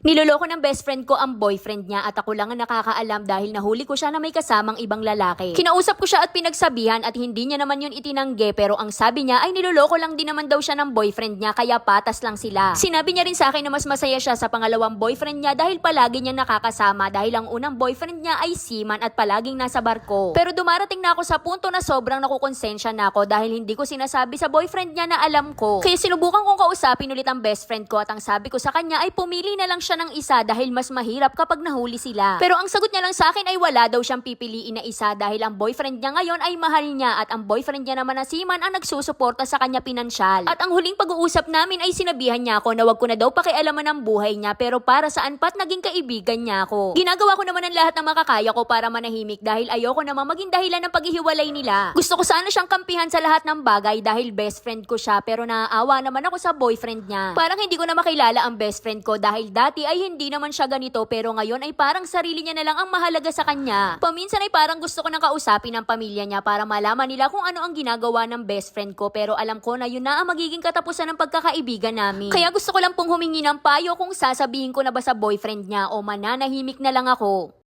Niloloko ng best friend ko ang boyfriend niya at ako lang ang nakakaalam dahil nahuli ko siya na may kasamang ibang lalaki. Kinausap ko siya at pinagsabihan at hindi niya naman yun itinangge pero ang sabi niya ay niloloko lang din naman daw siya ng boyfriend niya kaya patas lang sila. Sinabi niya rin sa akin na mas masaya siya sa pangalawang boyfriend niya dahil palagi niya nakakasama dahil ang unang boyfriend niya ay seaman at palaging nasa barko. Pero dumarating na ako sa punto na sobrang nakukonsensya na ako dahil hindi ko sinasabi sa boyfriend niya na alam ko. Kaya sinubukan kong kausapin ulit ang best friend ko at ang sabi ko sa kanya ay pumili na lang siya ng isa dahil mas mahirap kapag nahuli sila. Pero ang sagot niya lang sa akin ay wala daw siyang pipiliin na isa dahil ang boyfriend niya ngayon ay mahal niya at ang boyfriend niya naman na seaman ang nagsusuporta sa kanya pinansyal. At ang huling pag-uusap namin ay sinabihan niya ako na wag ko na daw pakialaman ang buhay niya pero para saan pat naging kaibigan niya ako. Ginagawa ko naman ang lahat ng makakaya ko para manahimik dahil ayoko namang maging dahilan ng paghihiwalay nila. Gusto ko sana siyang kampihan sa lahat ng bagay dahil best friend ko siya pero naaawa naman ako sa boyfriend niya. Parang hindi ko na makilala ang best friend ko dahil dati ay hindi naman siya ganito pero ngayon ay parang sarili niya na lang ang mahalaga sa kanya. Paminsan ay parang gusto ko nang kausapin ang pamilya niya para malaman nila kung ano ang ginagawa ng best friend ko pero alam ko na yun na ang magiging katapusan ng pagkakaibigan namin. Kaya gusto ko lang pong humingi ng payo kung sasabihin ko na ba sa boyfriend niya o mananahimik na lang ako.